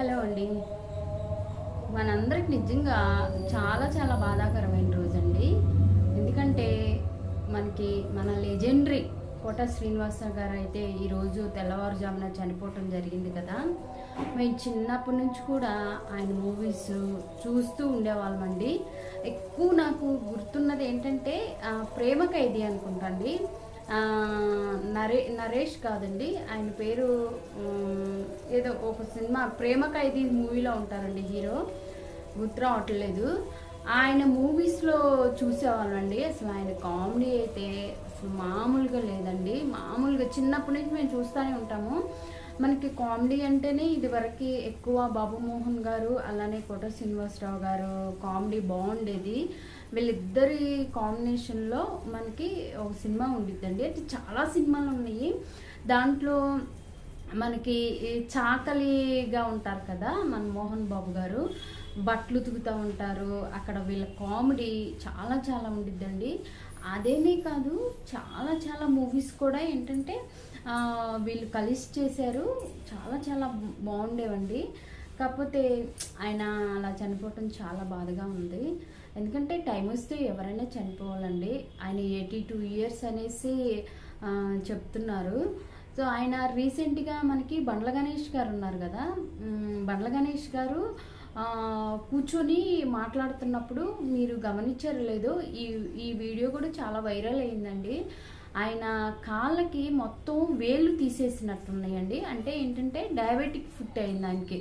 Hello అండి. మనందరికి నిజంగా చాలా చాలా బాధాకరమైన రోజు అండి ఎందుకంటే మనకి మన లెజెండరీ కోట శ్రీనివాస గారు అయితే ఈరోజు తెల్లవారుజామున చనిపోవటం జరిగింది కదా. మేము చిన్నప్పటి నుంచి కూడా ఆయన మూవీస్ చూస్తూ ఉండేవాళ్ళమండి. ఎక్కువ నాకు గుర్తున్నది ఏంటంటే ప్రేమ ఖైదీ అనుకుంటండి నరే నరేష్ కాదండి. ఆయన పేరు ఏదో ఒక సినిమా ప్రేమ ఖైదీ మూవీలో ఉంటారండి హీరో. గుర్తు రావట్లేదు. ఆయన మూవీస్లో చూసేవాళ్ళండి. అసలు ఆయన కామెడీ అయితే అసలు మామూలుగా లేదండి. మామూలుగా చిన్నప్పటి నుంచి మేము చూస్తూనే ఉంటాము. మనకి కామెడీ అంటేనే ఇదివరకు ఎక్కువ బాబు మోహన్ గారు అలానే కోట శ్రీనివాసరావు గారు కామెడీ బాగుండేది. వీళ్ళిద్దరి కాంబినేషన్లో మనకి ఒక సినిమా ఉండిద్దండి. అంటే చాలా సినిమాలు ఉన్నాయి. దాంట్లో మనకి ఈ చాకలిగా ఉంటారు కదా మన మోహన్ బాబు గారు. బట్టలు ఉతుకుతూ ఉంటారు. అక్కడ వీళ్ళ కామెడీ చాలా చాలా ఉండిద్దండి. అదేనే కాదు చాలా చాలా మూవీస్ కూడా ఏంటంటే వీళ్ళు కలిసి చేశారు. చాలా చాలా బాగుండేవండి. కాకపోతే ఆయన అలా చనిపోవటం చాలా బాధగా ఉంది. ఎందుకంటే టైం వస్తే ఎవరైనా చనిపోవాలండి. ఆయన ఎయిటీ టూ ఇయర్స్ అనేసి చెప్తున్నారు. సో ఆయన రీసెంట్గా మనకి బండ్ల గణేష్ గారు ఉన్నారు కదా. బండ్ల గణేష్ గారు కూర్చొని మాట్లాడుతున్నప్పుడు మీరు గమనించారు లేదు ఈ ఈ వీడియో కూడా చాలా వైరల్ అయిందండి. ఆయన కాళ్ళకి మొత్తం వేళ్ళు తీసేసినట్టున్నాయండి. అంటే ఏంటంటే డయాబెటిక్ ఫుట్ అయింది ఆయనకి.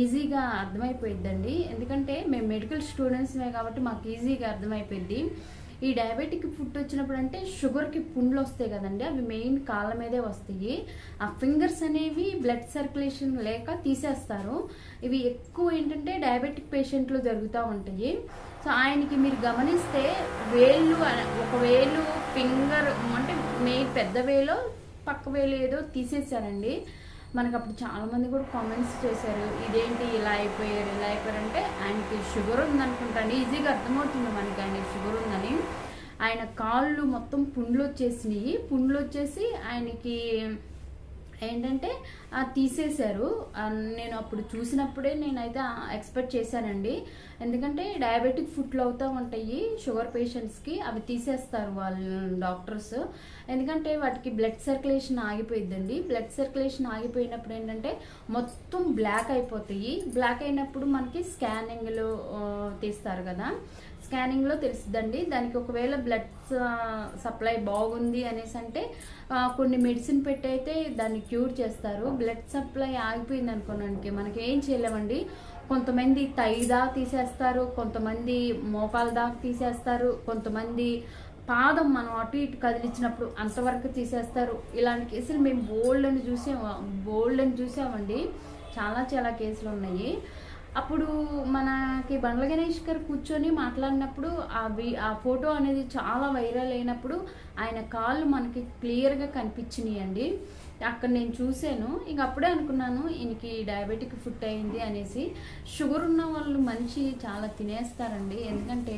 ఈజీగా అర్థమైపోయిద్దండి. ఎందుకంటే మేము మెడికల్ స్టూడెంట్స్మే కాబట్టి మాకు ఈజీగా అర్థమైపోయింది ఈ డయాబెటిక్ ఫుడ్ వచ్చినప్పుడు అంటే షుగర్కి పుండ్లు వస్తాయి కదండి అవి మెయిన్ కాళ్ళ మీదే వస్తాయి. ఆ ఫింగర్స్ అనేవి బ్లడ్ సర్క్యులేషన్ లేక తీసేస్తారు. ఇవి ఎక్కువ ఏంటంటే డయాబెటిక్ పేషెంట్లు జరుగుతూ ఉంటాయి. సో ఆయనకి మీరు గమనిస్తే వేళ్ళు ఒక వేలు ఫింగర్ అంటే మెయిన్ పెద్ద వేలో పక్క వేలు ఏదో తీసేసారండి మనకు అప్పుడు చాలామంది కూడా కామెంట్స్ చేశారు ఇదేంటి ఇలా అయిపోయారు ఇలా అయిపోయారు? అంటే ఆయనకి షుగర్ ఉందనుకుంటాను ఈజీగా అర్థమవుతుంది మనకి ఆయనకి షుగర్ ఉందని. ఆయన కాళ్ళు మొత్తం పుండ్లు వచ్చేసినాయి పుండ్లు వచ్చేసి ఆయనకి ఏంటంటే తీసేశారు. నేను అప్పుడు చూసినప్పుడే నేనైతే ఎక్స్పెక్ట్ చేశానండి. ఎందుకంటే డయాబెటిక్ ఫుడ్లు అవుతూ ఉంటాయి షుగర్ పేషెంట్స్కి అవి తీసేస్తారు వాళ్ళు డాక్టర్స్. ఎందుకంటే వాటికి బ్లడ్ సర్క్యులేషన్ ఆగిపోయిద్దండి. బ్లడ్ సర్క్యులేషన్ ఆగిపోయినప్పుడు ఏంటంటే మొత్తం బ్లాక్ అయిపోతాయి. బ్లాక్ అయినప్పుడు మనకి స్కానింగ్లు తీస్తారు కదా. స్కానింగ్లో తెలుస్తుందండి. దానికి ఒకవేళ బ్లడ్ సప్లై బాగుంది అనేసి అంటే కొన్ని మెడిసిన్ పెట్టయితే దాన్ని క్యూర్ చేస్తారు. బ్లడ్ సప్లై ఆగిపోయింది అనుకోడానికి మనకి ఏం చేయలేమండి. కొంతమంది తైదా దాకా తీసేస్తారు కొంతమంది మోకాల దాకా తీసేస్తారు కొంతమంది పాదం మనం అటు ఇటు కదిలించినప్పుడు అంతవరకు తీసేస్తారు. ఇలాంటి కేసులు మేము బోల్డ్ అని చూసాము బోల్డ్ అని చూసామండి. చాలా చాలా కేసులు ఉన్నాయి. అప్పుడు మనకి బండ్ల గణేష్ గారు కూర్చొని మాట్లాడినప్పుడు ఆ వి ఆ ఫోటో అనేది చాలా వైరల్ అయినప్పుడు ఆయన కాళ్ళు మనకి క్లియర్గా కనిపించినాయి అండి అక్కడ నేను చూశాను. ఇంక అప్పుడే అనుకున్నాను ఈయనకి డయాబెటిక్ ఫుడ్ అయింది అనేసి. షుగర్ ఉన్న వాళ్ళు మనిషి చాలా తినేస్తారండి. ఎందుకంటే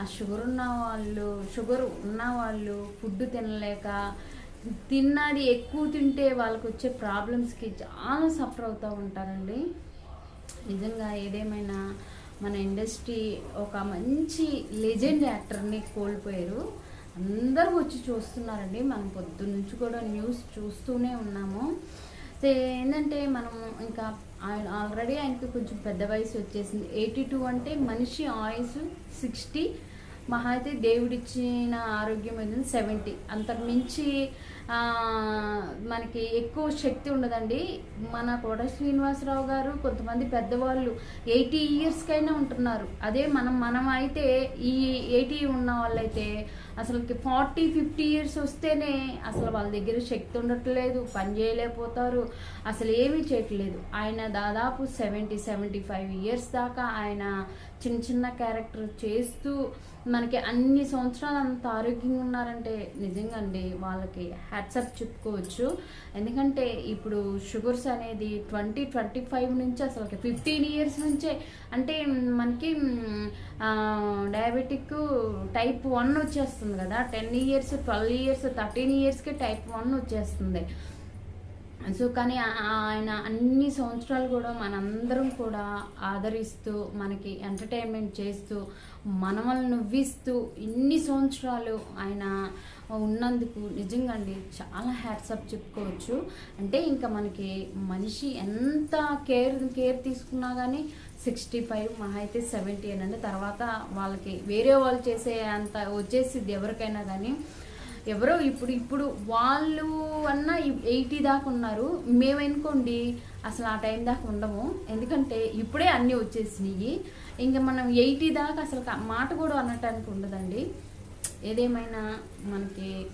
ఆ షుగర్ ఉన్న వాళ్ళు షుగర్ ఉన్న వాళ్ళు ఫుడ్ తినలేక తిన్నది ఎక్కువ తింటే వాళ్ళకి వచ్చే ప్రాబ్లమ్స్కి చాలా సఫర్ అవుతూ ఉంటారండి. నిజంగా ఏదేమైనా మన ఇండస్ట్రీ ఒక మంచి లెజెండ్ యాక్టర్ని కోల్పోయారు. అందరూ వచ్చి చూస్తున్నారండి. మనం పొద్దున్నుంచి కూడా న్యూస్ చూస్తూనే ఉన్నాము. ఏంటంటే మనం ఇంకా ఆయన ఆల్రెడీ ఆయనకి కొంచెం పెద్ద వయసు వచ్చేసింది. ఎయిటీ టూ అంటే మనిషి ఆయుస్ సిక్స్టీ. మహా అయితే దేవుడిచ్చిన ఆరోగ్యం ఏదైనా సెవెంటీ అంతకుమించి మనకి ఎక్కువ శక్తి ఉండదండి. మన కోట శ్రీనివాసరావు గారు కొంతమంది పెద్దవాళ్ళు ఎయిటీ ఇయర్స్కైనా ఉంటున్నారు. అదే మనం మనం అయితే ఈ ఎయిటీ ఉన్న వాళ్ళైతే అసలుకి ఫార్టీ ఫిఫ్టీ ఇయర్స్ వస్తేనే అసలు వాళ్ళ దగ్గర శక్తి ఉండట్లేదు పని చేయలేకపోతారు. అసలు ఏమీ చేయట్లేదు. ఆయన దాదాపు సెవెంటీ సెవెంటీ ఫైవ్ ఇయర్స్ దాకా ఆయన చిన్న చిన్న క్యారెక్టర్ చేస్తూ మనకి అన్ని సంవత్సరాలు అంత ఆరోగ్యంగా ఉన్నారంటే నిజంగా అండి వాళ్ళకి హ్యాట్సప్ చెప్పుకోవచ్చు. ఎందుకంటే ఇప్పుడు షుగర్స్ అనేది ట్వంటీ ట్వంటీ ఫైవ్ నుంచి అసలు ఫిఫ్టీన్ ఇయర్స్ నుంచే అంటే మనకి డయాబెటిక్ టైప్ వన్ వచ్చేస్తుంది కదా. Ten years twelve years thirteen ఇయర్స్కి టైప్ వన్ వచ్చేస్తుంది. సో కానీ ఆయన అన్ని సంవత్సరాలు కూడా మనందరం కూడా ఆదరిస్తూ మనకి ఎంటర్టైన్మెంట్ చేస్తూ మనమల్ని నవ్విస్తూ ఇన్ని సంవత్సరాలు ఆయన ఉన్నందుకు నిజంగా అండి చాలా హ్యాట్సప్ చెప్పుకోవచ్చు. అంటే ఇంకా మనకి మనిషి ఎంత కేర్ కేర్ తీసుకున్నా కానీ సిక్స్టీ ఫైవ్ మహా అయితే సెవెంటీ అని తర్వాత వాళ్ళకి వేరే వాళ్ళు చేసే అంత వచ్చేసిద్ది ఎవరికైనా కానీ ఎవరో ఇప్పుడు ఇప్పుడు వాళ్ళు అన్న ఎయిటీ దాకా ఉన్నారు. మేమనుకోండి అసలు ఆ టైం దాకా ఉండము. ఎందుకంటే ఇప్పుడే అన్నీ వచ్చేసినాయి. ఇంకా మనం ఎయిటీ దాకా అసలు మాట కూడా అనటానికి ఉండదండి. ఏదేమైనా మనకి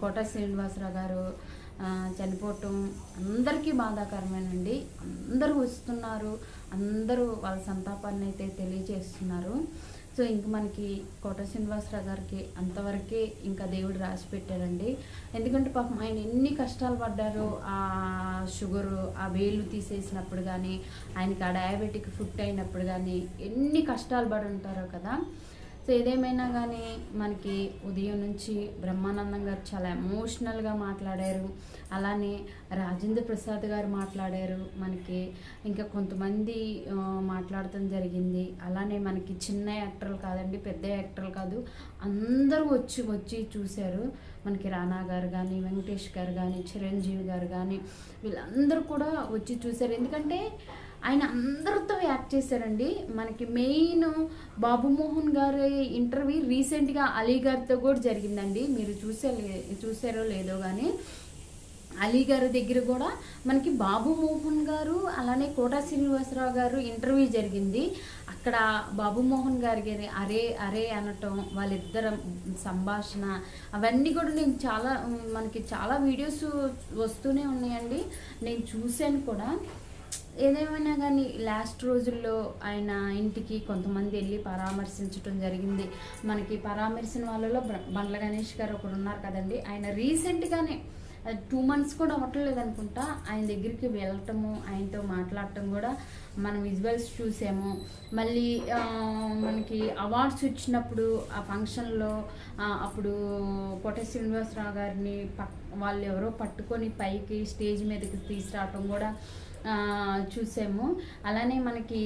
కోట శ్రీనివాసరావు గారు చనిపోవటం అందరికీ బాధాకరమేనండి. అందరూ వస్తున్నారు. అందరూ వాళ్ళ సంతాపాన్ని అయితే తెలియజేస్తున్నారు. సో ఇంక మనకి కోట శ్రీనివాసరావు గారికి అంతవరకే ఇంకా దేవుడు రాసి పెట్టారండి. ఎందుకంటే పాపం ఆయన ఎన్ని కష్టాలు పడ్డారో ఆ షుగరు ఆ వేలు తీసేసినప్పుడు కానీ ఆయనకి ఆ డయాబెటిక్ ఫుడ్ అయినప్పుడు కానీ ఎన్ని కష్టాలు పడి ఉంటారో కదా. సో ఏదేమైనా కానీ మనకి ఉదయం నుంచి బ్రహ్మానందం గారు చాలా ఎమోషనల్గా మాట్లాడారు. అలానే రాజేంద్ర ప్రసాద్ గారు మాట్లాడారు. మనకి ఇంకా కొంతమంది మాట్లాడటం జరిగింది. అలానే మనకి చిన్న యాక్టర్లు కాదండి పెద్ద యాక్టర్లు కాదు అందరూ వచ్చి వచ్చి చూశారు. మనకి రానా గారు కానీ వెంకటేష్ గారు కానీ చిరంజీవి గారు కానీ వీళ్ళందరూ కూడా వచ్చి చూశారు. ఎందుకంటే ఆయన అందరితో యాక్ట్ చేశారండి. మనకి మెయిన్ బాబుమోహన్ గారి ఇంటర్వ్యూ రీసెంట్గా అలీ గారితో కూడా జరిగిందండి. మీరు చూసే చూసారో లేదో కానీ అలీ గారి దగ్గర కూడా మనకి బాబు మోహన్ గారు అలానే కోటా శ్రీనివాసరావు గారు ఇంటర్వ్యూ జరిగింది. అక్కడ బాబు మోహన్ గారి గారి అరే అరే అనటం వాళ్ళిద్దరు సంభాషణ అవన్నీ కూడా నేను చాలా మనకి చాలా వీడియోస్ వస్తూనే ఉన్నాయండి. నేను చూశాను కూడా. ఏదేమైనా కానీ లాస్ట్ రోజుల్లో ఆయన ఇంటికి కొంతమంది వెళ్ళి పరామర్శించడం జరిగింది. మనకి పరామర్శించిన వాళ్ళలో బండ్ల గణేష్ గారు ఒకడు ఉన్నారు కదండి. ఆయన రీసెంట్గానే టూ మంత్స్ కూడా అవ్వట్లేదు అనుకుంటా ఆయన దగ్గరికి వెళ్ళటము ఆయనతో మాట్లాడటం కూడా మనం విజువల్స్ చూసాము. మళ్ళీ మనకి అవార్డ్స్ వచ్చినప్పుడు ఆ ఫంక్షన్లో అప్పుడు కోట శ్రీనివాసరావు గారిని పక్ వాళ్ళు ఎవరో పట్టుకొని పైకి స్టేజ్ మీదకి తీసుకురావటం కూడా చూసాము. అలానే మనకి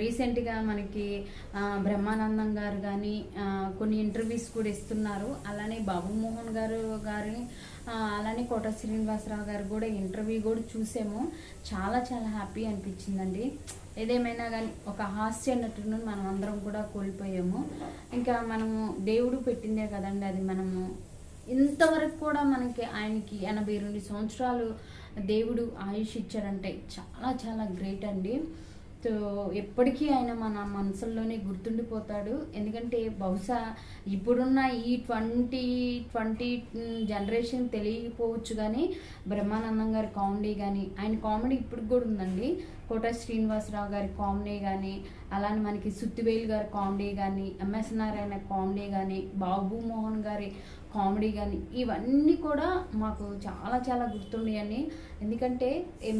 రీసెంట్గా మనకి బ్రహ్మానందం గారు కానీ కొన్ని ఇంటర్వ్యూస్ కూడా ఇస్తున్నారు. అలానే బాబు మోహన్ గారు గారి అలానే కోట శ్రీనివాసరావు గారు కూడా ఇంటర్వ్యూ కూడా చూసాము. చాలా చాలా హ్యాపీ అనిపించిందండి. ఏదేమైనా కానీ ఒక హాస్య నటును మనం అందరం కూడా కోల్పోయాము. ఇంకా మనము దేవుడు పెట్టిందే కదండి అది మనము. ఇంతవరకు కూడా మనకి ఆయనకి ఎనభై రెండు సంవత్సరాలు దేవుడు ఆయుష్ ఇచ్చారంటే చాలా చాలా గ్రేట్ అండి. సో ఎప్పటికీ ఆయన మన మనసుల్లోనే గుర్తుండిపోతాడు. ఎందుకంటే బహుశా ఇప్పుడున్న ఈ ట్వంటీ ట్వంటీ జనరేషన్ తెలియకపోవచ్చు కానీ బ్రహ్మానందం గారి కామెడీ కానీ ఆయన కామెడీ ఇప్పుడు కూడా ఉందండి. కోట శ్రీనివాసరావు గారి కామెడీ కానీ అలానే మనకి సుత్తివేలు గారి కామెడీ కానీ ఎంఎస్ నారాయణ కామెడీ కానీ బాబు మోహన్ గారి కామెడీ కానీ ఇవన్నీ కూడా మాకు చాలా చాలా గుర్తుండేయండి. ఎందుకంటే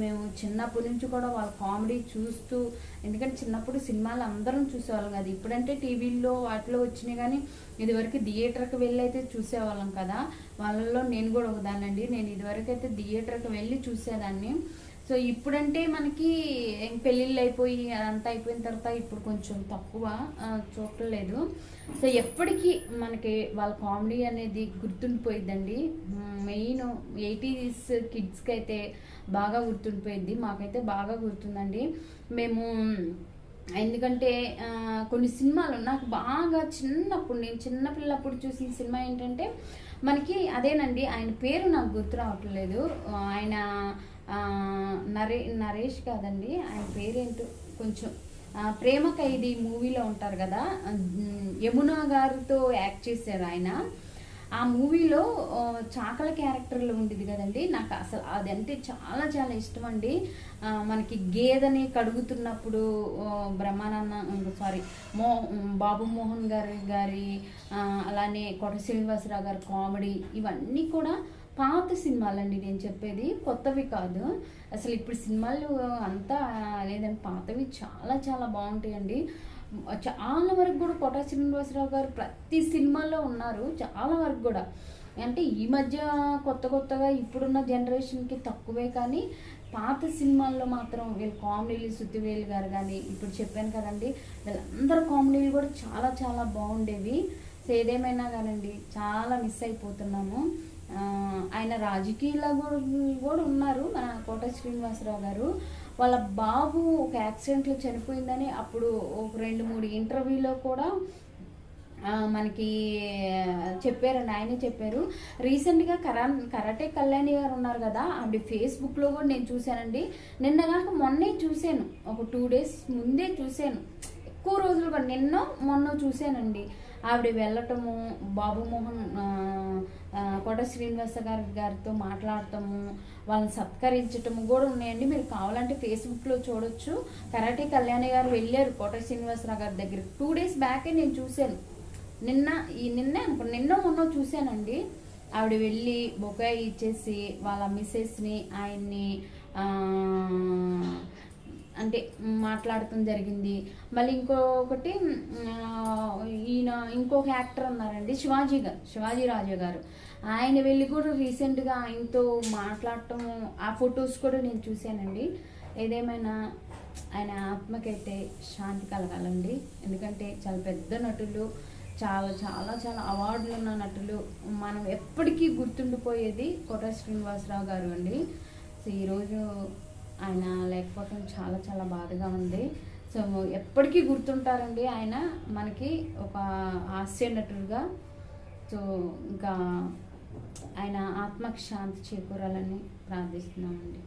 మేము చిన్నప్పటి నుంచి కూడా వాళ్ళ కామెడీ చూస్తూ ఎందుకంటే చిన్నప్పుడు సినిమాలు అందరం చూసేవాళ్ళం కదా. ఇప్పుడంటే టీవీల్లో వాటిలో వచ్చినాయి కానీ ఇదివరకు థియేటర్కి వెళ్ళి అయితే చూసేవాళ్ళం కదా. వాళ్ళలో నేను కూడా ఒకదానండి నేను ఇదివరకు అయితే థియేటర్కి వెళ్ళి చూసేదాన్ని. సో ఇప్పుడంటే మనకి పెళ్ళిళ్ళు అయిపోయి అదంతా అయిపోయిన తర్వాత ఇప్పుడు కొంచెం తక్కువ చూడలేదు సో ఎప్పటికీ మనకి వాళ్ళ కామెడీ అనేది గుర్తుండిపోయిద్దండి. మెయిన్ ఎయిటీస్ కిడ్స్కి అయితే బాగా గుర్తుండిపోయింది మాకైతే బాగా గుర్తుందండి. మేము ఎందుకంటే కొన్ని సినిమాలు నాకు బాగా చిన్నప్పుడు నేను చిన్నపిల్లప్పుడు చూసిన సినిమా ఏంటంటే మనకి అదేనండి ఆయన పేరు నాకు గుర్తు రావట్లేదు. ఆయన నరే నరేష్ కాదండి. ఆయన పేరేంటో కొంచెం ప్రేమ ఖైదీ మూవీలో ఉంటారు కదా యమునా గారితో యాక్ట్ చేశారు ఆయన. ఆ మూవీలో చాకల క్యారెక్టర్లో ఉండేది కదండి. నాకు అసలు అదంటే చాలా చాలా ఇష్టం అండి. మనకి గేదెని కడుగుతున్నప్పుడు బ్రహ్మానంద సారీ మో బాబు మోహన్ గారి గారి అలానే కొట శ్రీనివాసరావు గారి కామెడీ ఇవన్నీ కూడా పాత సినిమాలండి నేను చెప్పేది. కొత్తవి కాదు. అసలు ఇప్పుడు సినిమాలు అంతా లేదండి పాతవి చాలా చాలా బాగుంటాయండి. చాలా వరకు కూడా కోటా శ్రీనివాసరావు గారు ప్రతి సినిమాలో ఉన్నారు చాలా వరకు కూడా. అంటే ఈ మధ్య కొత్త కొత్తగా ఇప్పుడున్న జనరేషన్కి తక్కువే కానీ పాత సినిమాల్లో మాత్రం వీళ్ళు కామెడీలు సుత్తివేలు గారు కానీ ఇప్పుడు చెప్పాను కదండి వీళ్ళందరూ కామెడీలు కూడా చాలా చాలా బాగుండేవి. సో ఏదేమైనా కానండి చాలా మిస్ అయిపోతున్నాము ఆయన రాజకీయాల్లో కూడా కూడా ఉన్నారు మన కోట శ్రీనివాసరావు గారు. వాళ్ళ బాబు ఒక యాక్సిడెంట్లో చనిపోయిందని అప్పుడు ఒక రెండు మూడు ఇంటర్వ్యూలో కూడా మనకి చెప్పారు ఆయనే చెప్పారు. రీసెంట్గా కరా కరాటే కళ్యాణి గారు ఉన్నారు కదా ఆవిడ ఫేస్బుక్లో కూడా నేను చూశానండి. నిన్న కాక మొన్నే చూశాను ఒక టూ డేస్ ముందే చూశాను. ఎక్కువ రోజులు కూడా నిన్న మొన్న చూశానండి. ఆవిడ వెళ్ళటము బాబు మోహన్ కోట శ్రీనివాస గారి గారితో మాట్లాడటము వాళ్ళని సత్కరించటము కూడా ఉన్నాయండి. మీరు కావాలంటే ఫేస్బుక్లో చూడొచ్చు. కరాటే కళ్యాణి గారు వెళ్ళారు కోట శ్రీనివాసరావు గారి దగ్గర. టూ డేస్ బ్యాకే నేను చూశాను. నిన్న ఈ నిన్నే అనుకున్నా నిన్న మొన్న చూశానండి. ఆవిడ వెళ్ళి బొకాయి ఇచ్చేసి వాళ్ళ మిస్సెస్ని ఆయన్ని అంటే మాట్లాడటం జరిగింది. మళ్ళీ ఇంకొకటి ఈయన ఇంకొక యాక్టర్ ఉన్నారండి శివాజీ గారు శివాజీ రాజా గారు. ఆయన వెళ్ళి కూడా రీసెంట్గా ఆయనతో మాట్లాడటం ఆ ఫొటోస్ కూడా నేను చూశానండి. ఏదేమైనా ఆయన ఆత్మకైతే శాంతి కలగాలండి. ఎందుకంటే చాలా పెద్ద నటులు చాలా చాలా చాలా అవార్డులు ఉన్న నటులు. మనం ఎప్పటికీ గుర్తుండిపోయేది కోట శ్రీనివాసరావు గారు అండి. సో ఈరోజు ఆయన లేకపోవటం చాలా చాలా బాధగా ఉంది. సో ఎప్పటికీ గుర్తుంటారండి ఆయన మనకి ఒక హాస్య నటుడుగా సో ఇంకా ఆయన ఆత్మకు శాంతి చేకూరాలని ప్రార్థిస్తున్నామండి.